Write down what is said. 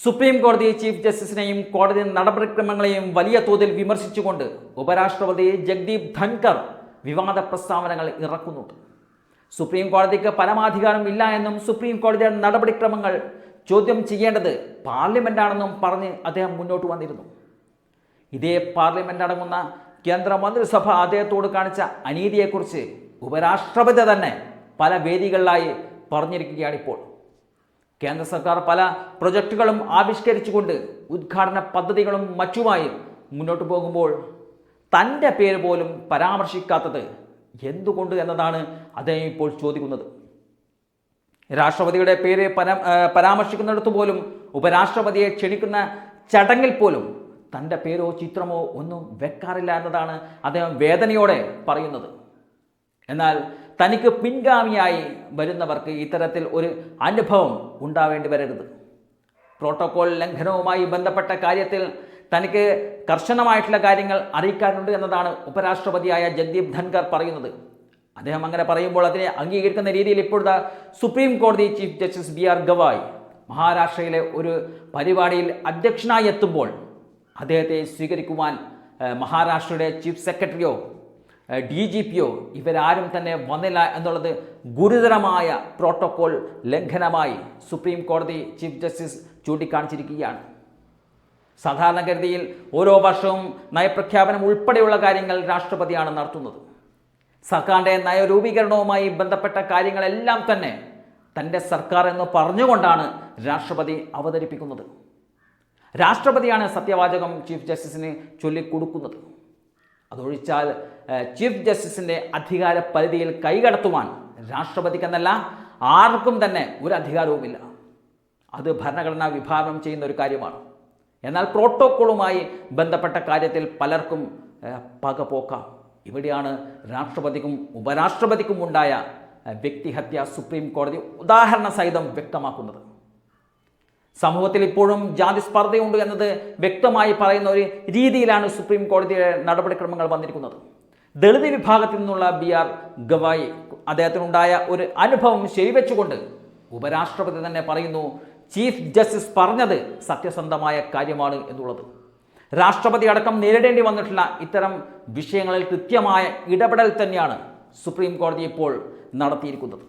Supreme കോടതി chief ജസ്റ്റിസിനെയും കോടതി നടപടിക്രമങ്ങളെയും വലിയ തോതിൽ വിമർശിച്ചുകൊണ്ട് ഉപരാഷ്ട്രപതി ജഗ്ദീപ് ധൻകർ വിവാദ പ്രസ്താവനകൾ ഇറക്കുന്നുണ്ട്. സുപ്രീം കോടതിക്ക് പരമാധികാരം ഇല്ല എന്നും സുപ്രീം കോടതിയുടെ നടപടിക്രമങ്ങൾ ചോദ്യം ചെയ്യേണ്ടത് പാർലമെന്റാണെന്നും പറഞ്ഞ് അദ്ദേഹം മുന്നോട്ട് വന്നിരുന്നു. ഇതേ പാർലമെന്റ് അടങ്ങുന്ന കേന്ദ്ര മന്ത്രിസഭ അദ്ദേഹത്തോട് കാണിച്ച അനീതിയെക്കുറിച്ച് ഉപരാഷ്ട്രപതി തന്നെ പല വേദികളിലായി പറഞ്ഞിരിക്കുകയാണിപ്പോൾ. കേന്ദ്ര സർക്കാർ പല പ്രൊജക്റ്റുകളും ആവിഷ്കരിച്ചുകൊണ്ട് ഉദ്ഘാടന പദ്ധതികളും മറ്റുമായി മുന്നോട്ട് പോകുമ്പോൾ തന്റെ പേര് പോലും പരാമർശിക്കാത്തത് എന്തുകൊണ്ട് എന്നതാണ് അദ്ദേഹം ഇപ്പോൾ ചോദിക്കുന്നത്. രാഷ്ട്രപതിയുടെ പേര് പരാ പരാമർശിക്കുന്നിടത്ത് പോലും ഉപരാഷ്ട്രപതിയെ ക്ഷണിക്കുന്ന ചടങ്ങിൽ പോലും തന്റെ പേരോ ചിത്രമോ ഒന്നും വെക്കാറില്ല എന്നതാണ് അദ്ദേഹം വേദനയോടെ പറയുന്നത്. എന്നാൽ തനിക്ക് പിൻഗാമിയായി വരുന്നവർക്ക് ഇത്തരത്തിൽ ഒരു അനുഭവം ഉണ്ടാവേണ്ടി വരരുത്. പ്രോട്ടോകോൾ ലംഘനവുമായി ബന്ധപ്പെട്ട കാര്യത്തിൽ തനിക്ക് കർശനമായിട്ടുള്ള കാര്യങ്ങൾ അറിയിക്കാനുണ്ട് എന്നതാണ് ഉപരാഷ്ട്രപതിയായ ജഗ്ദീപ് ധൻകർ പറയുന്നത്. അദ്ദേഹം അങ്ങനെ പറയുമ്പോൾ അതിനെ അംഗീകരിക്കുന്ന രീതിയിൽ ഇപ്പോഴത്തെ സുപ്രീം കോടതി chief justice B R Gavai മഹാരാഷ്ട്രയിലെ ഒരു പരിപാടിയിൽ അധ്യക്ഷനായി എത്തുമ്പോൾ അദ്ദേഹത്തെ സ്വീകരിക്കുവാൻ മഹാരാഷ്ട്രയുടെ ചീഫ് സെക്രട്ടറിയോ ഡി ജി പിയോ ഇവരാരും തന്നെ വന്നില്ല എന്നുള്ളത് ഗുരുതരമായ പ്രോട്ടോകോൾ ലംഘനമായി സുപ്രീം കോടതി ചീഫ് ജസ്റ്റിസ് ചൂണ്ടിക്കാണിച്ചിരിക്കുകയാണ്. സാധാരണഗതിയിൽ ഓരോ വർഷവും നയപ്രഖ്യാപനം ഉൾപ്പെടെയുള്ള കാര്യങ്ങൾ രാഷ്ട്രപതിയാണ് നടത്തുന്നത്. സർക്കാരിന്റെ നയരൂപീകരണവുമായി ബന്ധപ്പെട്ട കാര്യങ്ങളെല്ലാം തന്നെ തന്റെ സർക്കാർ എന്ന് പറഞ്ഞുകൊണ്ടാണ് രാഷ്ട്രപതി അവതരിപ്പിക്കുന്നത്. രാഷ്ട്രപതിയാണ് സത്യവാചകം ചീഫ് ജസ്റ്റിസിന് ചൊല്ലിക്കൊടുക്കുന്നത്. അതൊഴിച്ചാൽ ചീഫ് ജസ്റ്റിസിന്റെ അധികാര പരിധിയിൽ കൈകടത്തുവാൻ രാഷ്ട്രപതിക്കെന്നല്ല ആർക്കും തന്നെ ഒരു അധികാരവുമില്ല. അത് ഭരണഘടന വിഭാവനം ചെയ്യുന്ന ഒരു കാര്യമാണ്. എന്നാൽ പ്രോട്ടോക്കോളുമായി ബന്ധപ്പെട്ട കാര്യത്തിൽ പലർക്കും പക പോക്കാം ഇവിടെയാണ് രാഷ്ട്രപതിക്കും ഉപരാഷ്ട്രപതിക്കും ഉണ്ടായ വ്യക്തിഹത്യ സുപ്രീം കോടതി ഉദാഹരണ സഹിതം വ്യക്തമാക്കുന്നത്. സമൂഹത്തിൽ ഇപ്പോഴും ജാതി സ്പർദ്ധയുണ്ട് എന്നത് വ്യക്തമായി പറയുന്ന ഒരു രീതിയിലാണ് സുപ്രീം കോടതിയുടെ നടപടിക്രമങ്ങൾ വന്നിരിക്കുന്നത്. ദളിത് വിഭാഗത്തിൽ നിന്നുള്ള ബി ആർ ഗവായി അദ്ദേഹത്തിനുണ്ടായ ഒരു അനുഭവം ശരിവെച്ചുകൊണ്ട് ഉപരാഷ്ട്രപതി തന്നെ പറയുന്നു ചീഫ് ജസ്റ്റിസ് പറഞ്ഞത് സത്യസന്ധമായ കാര്യമാണ് എന്നുള്ളത്. രാഷ്ട്രപതി അടക്കം നേരിടേണ്ടി വന്നിട്ടുള്ള ഇത്തരം വിഷയങ്ങളിൽ കൃത്യമായ ഇടപെടൽ തന്നെയാണ് സുപ്രീം കോടതി ഇപ്പോൾ നടത്തിയിരിക്കുന്നത്.